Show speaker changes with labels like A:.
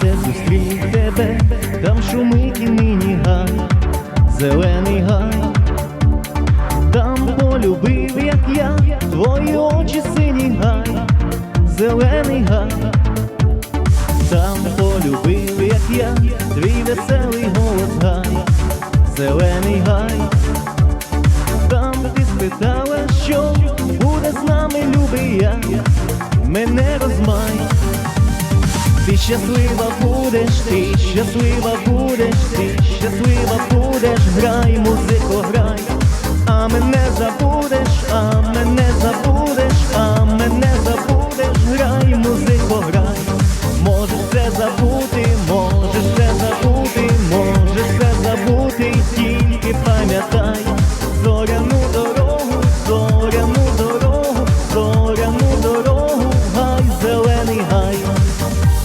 A: де зустрів тебе, там шумить і нині гай, зелений гай, там полюбив, як я, твої очі синій гай, зелений гай, там полюбив, як я, твій веселий голос гай, зелений гай, там ти спитала, що буде з нами, любий я, мене розмай ти щаслива будеш, ти щаслива будеш, ти щаслива будеш, грай, музико, грай, а мене забудеш, а мене забудеш, а мене забудеш, грай, музико, грай, можеш це забути, можеш це забути, можеш це забути, тільки пам'ятай, зоряну дорогу, зоряну дорогу, зоряну дорогу, гай, зелений гай.